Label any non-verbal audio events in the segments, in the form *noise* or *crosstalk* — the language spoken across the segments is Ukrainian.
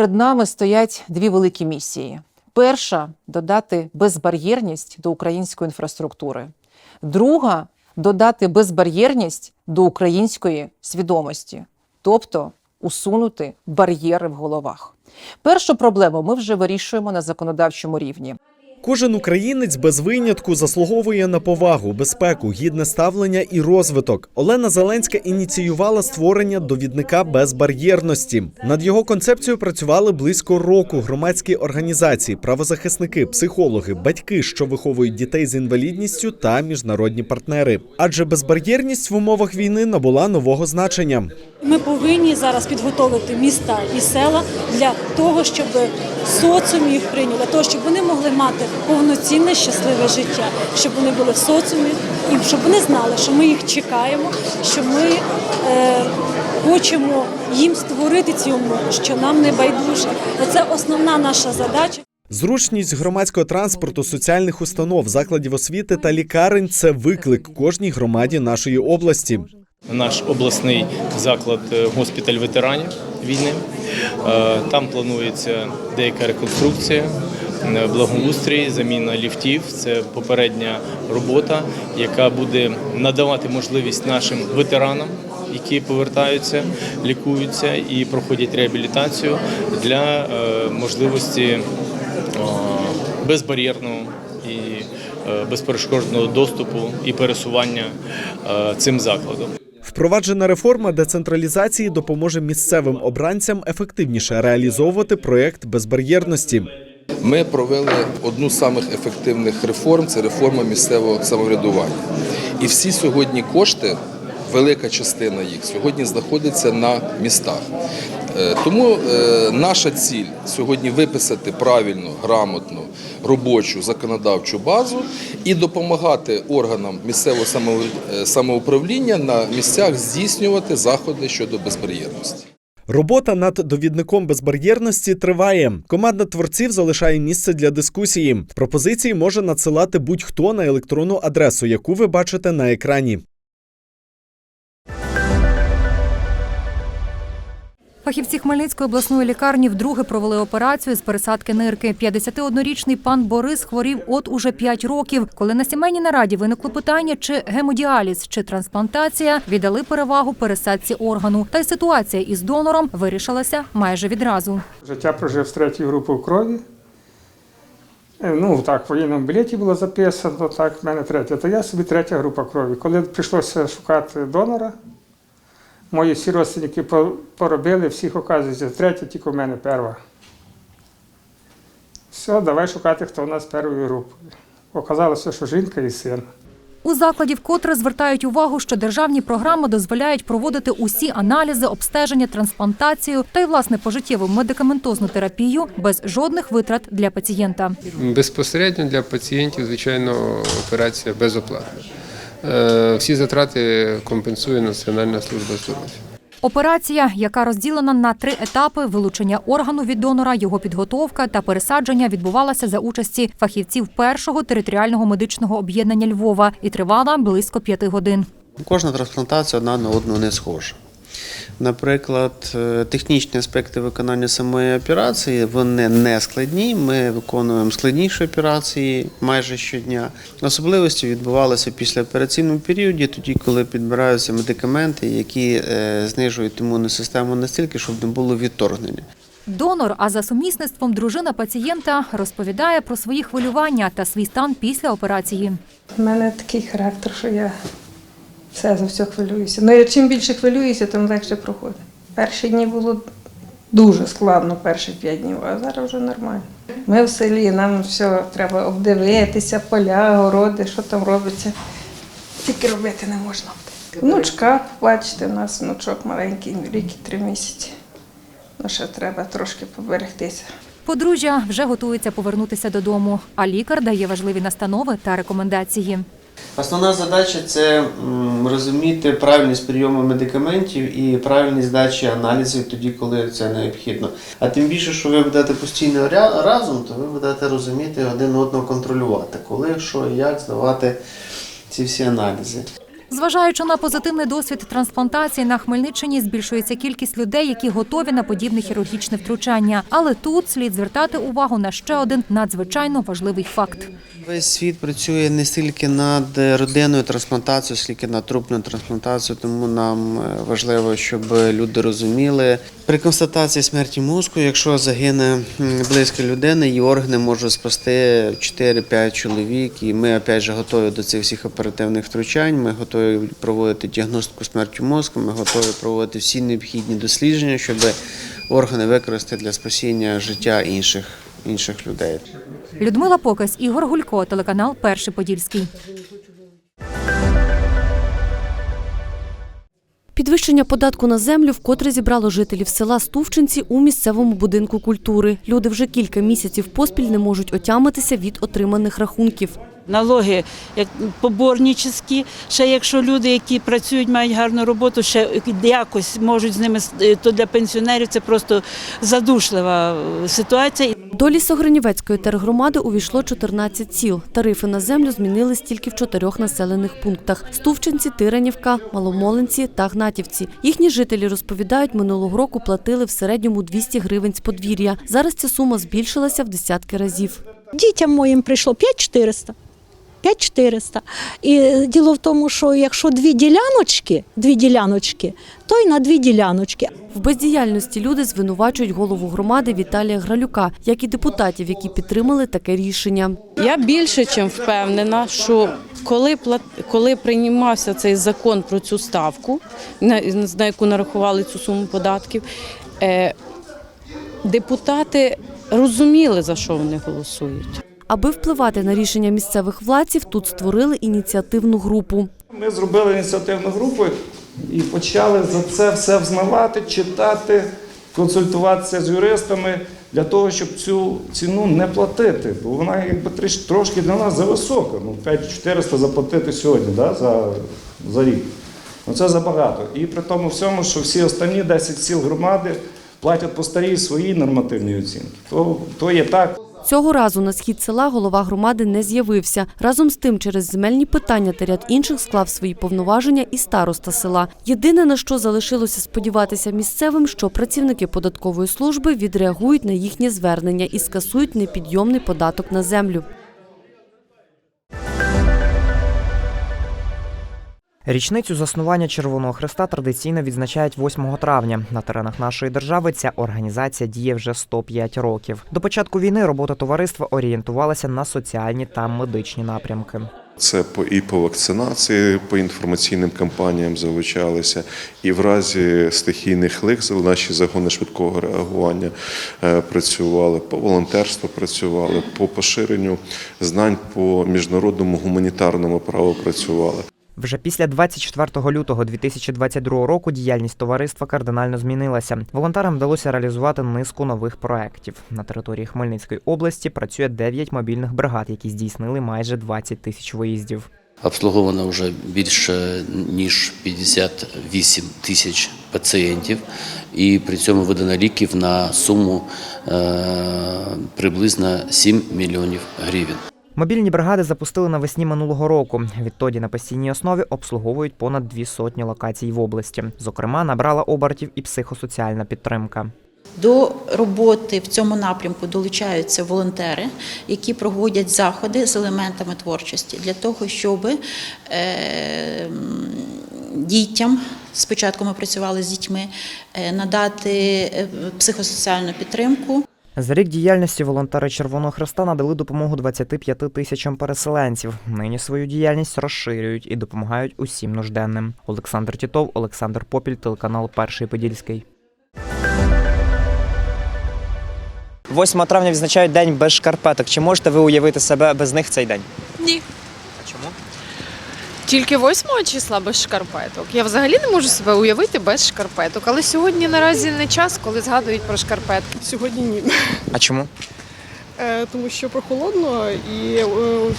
перед нами стоять дві великі місії: перша додати безбар'єрність до української інфраструктури, друга додати безбар'єрність до української свідомості, тобто усунути бар'єри в головах. Першу проблему ми вже вирішуємо на законодавчому рівні. Кожен українець без винятку заслуговує на повагу, безпеку, гідне ставлення і розвиток. Олена Зеленська ініціювала створення довідника безбар'єрності. Над його концепцією працювали близько року громадські організації, правозахисники, психологи, батьки, що виховують дітей з інвалідністю, та міжнародні партнери. Адже безбар'єрність в умовах війни набула нового значення. Ми повинні зараз підготовити міста і села для того, щоб соціум їх прийняв, для того, щоб вони могли мати повноцінне щасливе життя, щоб вони були в соціумі і щоб вони знали, що ми їх чекаємо, що ми е, хочемо їм створити ці умови, що нам не байдуже. Це основна наша задача. Зручність громадського транспорту, соціальних установ, закладів освіти та лікарень це виклик кожній громаді нашої області. наш обласний заклад е, госпіталь ветеранів війни. Е, Там планується деяка реконструкція, благоустрій, заміна ліфтів. Це попередня робота, яка буде надавати можливість нашим ветеранам, які повертаються, лікуються і проходять реабілітацію для е, можливості е, безбар'єрного і е, безперешкодного доступу і пересування е, цим закладом. Впроваджена реформа децентралізації допоможе місцевим обранцям ефективніше реалізовувати проєкт безбар'єрності. Ми провели одну з самих ефективних реформ це реформа місцевого самоврядування. І всі сьогодні кошти, велика частина їх сьогодні знаходиться на містах. Е, Тому е, наша ціль сьогодні виписати правильну, грамотну, робочу законодавчу базу і допомагати органам місцевого е, самоуправління на місцях здійснювати заходи щодо безбар'єрності. Робота над довідником безбар'єрності триває. Команда творців залишає місце для дискусії. Пропозиції може надсилати будь-хто на електронну адресу, яку ви бачите на екрані. Фахівці Хмельницької обласної лікарні вдруге провели операцію з пересадки нирки. 51-річний пан Борис хворів от уже 5 років. Коли на сімейній нараді виникло питання, чи гемодіаліз, чи трансплантація, віддали перевагу пересадці органу. Та й ситуація із донором вирішилася майже відразу. Життя прожив з третьою групою крові. Е, Ну, так, в воєнному білеті було записано, так, в мене третя. То я собі третя група крові. Коли прийшлося шукати донора, мої всі родственники поробили, всіх оказується, третя, тільки в мене перша. Все, давай шукати, хто в нас першої групи. Оказалося, що жінка і син. У закладі вкотре звертають увагу, що державні програми дозволяють проводити усі аналізи, обстеження, трансплантацію та й власне пожиттєву медикаментозну терапію без жодних витрат для пацієнта. Безпосередньо для пацієнтів, звичайно, операція безоплатна. Е, Всі затрати компенсує Національна служба здоров'я. Операція, яка розділена на три етапи: вилучення органу від донора, його підготовка та пересадження, відбувалася за участі фахівців першого територіального медичного об'єднання Львова і тривала близько п'яти годин. Кожна трансплантація одна на одну не схожа. Наприклад, е, технічні аспекти виконання самої операції вони не складні. Ми виконуємо складніші операції майже щодня. Особливості відбувалися після операційному періоді, тоді, коли підбираються медикаменти, які е, знижують імунну систему настільки, щоб не було відторгнення. Донор, а за сумісництвом дружина пацієнта розповідає про свої хвилювання та свій стан після операції. У мене такий характер, що я все за все хвилююся. Ну, я чим більше хвилююся, тим легше проходить. Перші дні було дуже складно, перші п'ять днів, а зараз вже нормально. Ми в селі, нам все треба обдивитися, поля, городи, що там робиться. Тільки робити не можна. Внучка, бачите, у нас внучок маленький, рік і три місяці. Ну, ще треба трошки поберегтися. Подружжя вже готується повернутися додому, а лікар дає важливі настанови та рекомендації. Основна задача це розуміти правильність прийому медикаментів і правильність здачі аналізів тоді, коли це необхідно. А тим більше, що ви будете постійно разом, то ви будете розуміти один одного контролювати, коли, що і як здавати ці всі аналізи. Зважаючи на позитивний досвід трансплантації на Хмельниччині, збільшується кількість людей, які готові на подібне хірургічне втручання. Але тут слід звертати увагу на ще один надзвичайно важливий факт. Весь світ працює не стільки над родинною трансплантацією, скільки над трупною трансплантацією, тому нам е, важливо, щоб люди розуміли. При констатації смерті мозку, якщо загине близька людина, її органи можуть спасти 4-5 чоловік. І ми опять же готові до цих всіх оперативних втручань. Ми готові проводити діагностику смерті мозку. Ми готові проводити всі необхідні дослідження, щоб органи використати для спасіння життя інших, інших людей. Людмила Покась, Ігор Гулько, телеканал Перший Подільський. Підвищення податку на землю вкотре зібрало жителів села Стувчинці у місцевому будинку культури. Люди вже кілька місяців поспіль не можуть отямитися від отриманих рахунків. Налоги як поборнічі, ще якщо люди, які працюють, мають гарну роботу, ще якось можуть з ними, е, то для пенсіонерів це просто задушлива е, ситуація. До Лісогранівецької тергромади увійшло 14 сіл. Тарифи на землю змінились тільки в чотирьох населених пунктах: Стувчинці, Тиранівка, Маломолинці та Гнатівці. Їхні жителі розповідають, минулого року платили в середньому 200 гривень з подвір'я. Зараз ця сума збільшилася в десятки разів. Дітям моїм прийшло 5400. 5400. І діло в тому, що якщо дві діляночки, дві діляночки, то й на дві діляночки. В бездіяльності люди звинувачують голову громади Віталія Гралюка, як і депутатів, які підтримали таке рішення. Я більше чим впевнена, що коли коли приймався цей закон про цю ставку, на, на яку нарахували цю суму податків, е, депутати розуміли за що вони голосують. Аби впливати на рішення місцевих владців, тут створили ініціативну групу. Ми зробили ініціативну групу і почали за це все взнавати, читати, консультуватися з юристами для того, щоб цю ціну не платити. Бо вона якби трошки для нас зависока. Ну, 5400 заплатити сьогодні да, за, за рік. Ну, це забагато. І при тому всьому, що всі останні 10 сіл громади платять по старій своїй нормативній оцінці. То, то є так. Цього разу на схід села голова громади не з'явився. Разом з тим, через земельні питання та ряд інших склав свої повноваження і староста села. Єдине на що залишилося сподіватися місцевим, що працівники податкової служби відреагують на їхнє звернення і скасують непідйомний податок на землю. Річницю заснування Червоного Хреста традиційно відзначають 8 травня. На теренах нашої держави ця організація діє вже 105 років. До початку війни робота товариства орієнтувалася на соціальні та медичні напрямки. Це і по вакцинації, по інформаційним кампаніям залучалися, і в разі стихійних лих наші загони швидкого реагування е, працювали, по волонтерству працювали, по поширенню знань по міжнародному гуманітарному праву працювали. Вже після 24 лютого 2022 року діяльність товариства кардинально змінилася. Волонтерам вдалося реалізувати низку нових проєктів. На території Хмельницької області працює 9 мобільних бригад, які здійснили майже 20 тисяч виїздів. Обслуговано вже більше ніж 58 тисяч пацієнтів, і при цьому видано ліків на суму е, приблизно 7 мільйонів гривень. Мобільні бригади запустили навесні минулого року. Відтоді на постійній основі обслуговують понад дві сотні локацій в області. Зокрема, набрала обертів і психосоціальна підтримка. До роботи в цьому напрямку долучаються волонтери, які проводять заходи з елементами творчості для того, щоб е, дітям спочатку ми працювали з дітьми, е, надати е, психосоціальну підтримку. За рік діяльності волонтери Червоного Хреста надали допомогу 25 тисячам переселенців. Нині свою діяльність розширюють і допомагають усім нужденним. Олександр Тітов, Олександр Попіль, телеканал Перший Подільський. 8 травня відзначають день без шкарпеток. Чи можете ви уявити себе без них цей день? Ні. Тільки 8 числа без шкарпеток. Я взагалі не можу себе уявити без шкарпеток. Але сьогодні наразі не час, коли згадують про шкарпетки. Сьогодні ні. А чому? Е, Тому що прохолодно і е,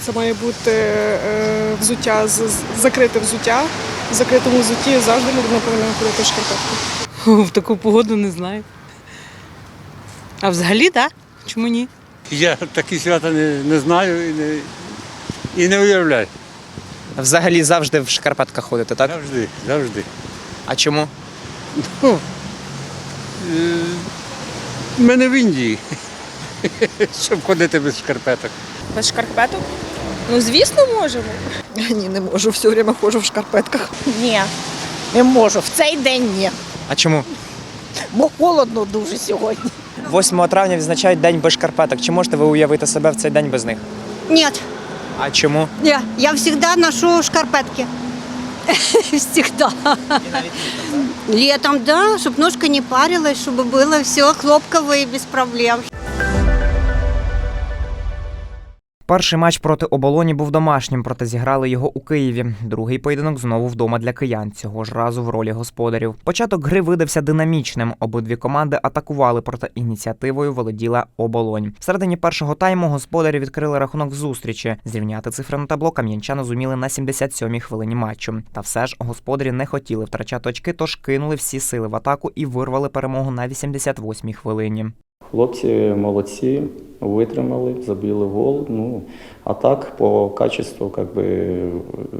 це має бути е, взуття, з- закрите взуття. В закритому взутті завжди людина повинна ходити в шкарпетку. В таку погоду не знаю. А взагалі, так. Чому ні? Я такі свята не, не знаю і не, і не уявляю. Взагалі завжди в шкарпетках ходите, так? Завжди, завжди. А чому? Ну, е, ми не в Індії, *laughs* щоб ходити без шкарпеток. Без шкарпеток? Ну, звісно, можемо. *laughs* Ні, не можу. Все время ходжу в шкарпетках. Ні, не можу. В цей день ні. А чому? Бо холодно дуже сьогодні. 8 травня відзначають день без шкарпеток. Чи можете ви уявити себе в цей день без них? Нет, А чому? я, я всегда ношу шкарпетки. *laughs* Всегда. Летом, да, чтобы ножка не парилась, чтобы было все хлопковое и без проблем. Перший матч проти оболоні був домашнім, проте зіграли його у Києві. Другий поєдинок знову вдома для киян, цього ж разу в ролі господарів. Початок гри видався динамічним. Обидві команди атакували, проте ініціативою володіла оболонь. В середині першого тайму господарі відкрили рахунок зустрічі. Зрівняти цифри на табло кам'янчани зуміли на 77-й хвилині матчу. Та все ж господарі не хотіли втрачати очки, тож кинули всі сили в атаку і вирвали перемогу на 88-й хвилині. Хлопці молодці, витримали, забили гол. Ну, а так, по качеству как би,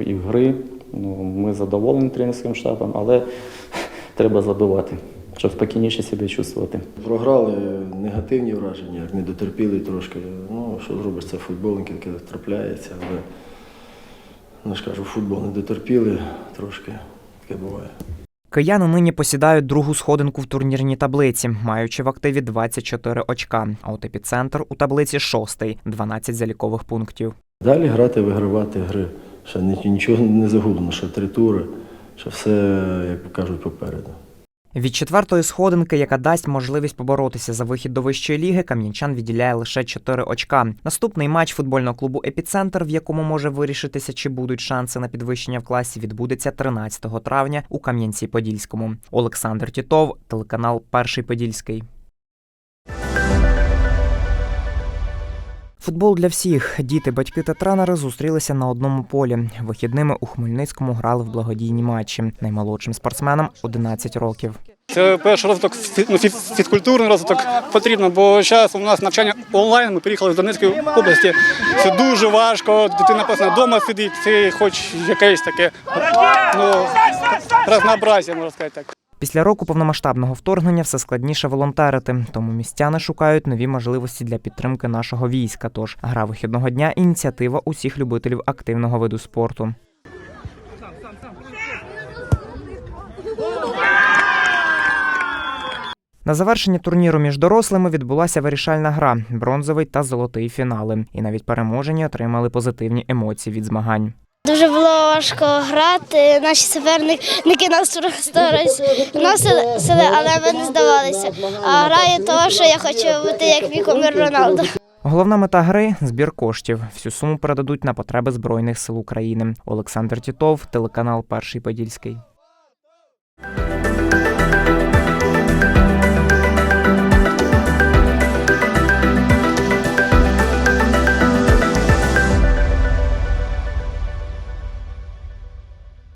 ігри, ну, ми задоволені тренерським штабом, але *laughs* треба забивати, щоб спокійніше себе чувствувати. Програли негативні враження, не дотерпіли трошки. Ну, що зробиш, це футболники, таке трапляється, але ну, ж футбол не дотерпіли трошки, таке буває. Кияни нині посідають другу сходинку в турнірній таблиці, маючи в активі 24 очка. А от епіцентр у таблиці шостий, 12 залікових пунктів. Далі грати, вигравати гри. Ще нічого не загублено, ще три тури, ще все, як кажуть, попереду. Від четвертої сходинки, яка дасть можливість поборотися за вихід до вищої ліги, кам'янчан відділяє лише 4 очка. Наступний матч футбольного клубу Епіцентр, в якому може вирішитися, чи будуть шанси на підвищення в класі, відбудеться 13 травня у Кам'янці-Подільському. Олександр Тітов, телеканал Перший Подільський. Футбол для всіх. Діти, батьки та тренери зустрілися на одному полі. Вихідними у Хмельницькому грали в благодійні матчі. Наймолодшим спортсменам 11 років. Це перший розвиток ну, фізкультурний розвиток потрібно, бо зараз у нас навчання онлайн. Ми приїхали з Донецької області. Це дуже важко. Дитина просто вдома сидить. Це хоч якесь таке ну, разнообразие, можна сказати так. Після року повномасштабного вторгнення все складніше волонтерити, тому містяни шукають нові можливості для підтримки нашого війська. Тож гра вихідного дня ініціатива усіх любителів активного виду спорту. На завершення турніру між дорослими відбулася вирішальна гра, бронзовий та золотий фінали. І навіть переможені отримали позитивні емоції від змагань. Дуже було важко грати. Наші суперники нас просто розносили, але ми не здавалися. А граю того, що я хочу бути як Вікомір Роналдо. Головна мета гри збір коштів. Всю суму передадуть на потреби Збройних сил України. Олександр Тітов, телеканал Перший Подільський.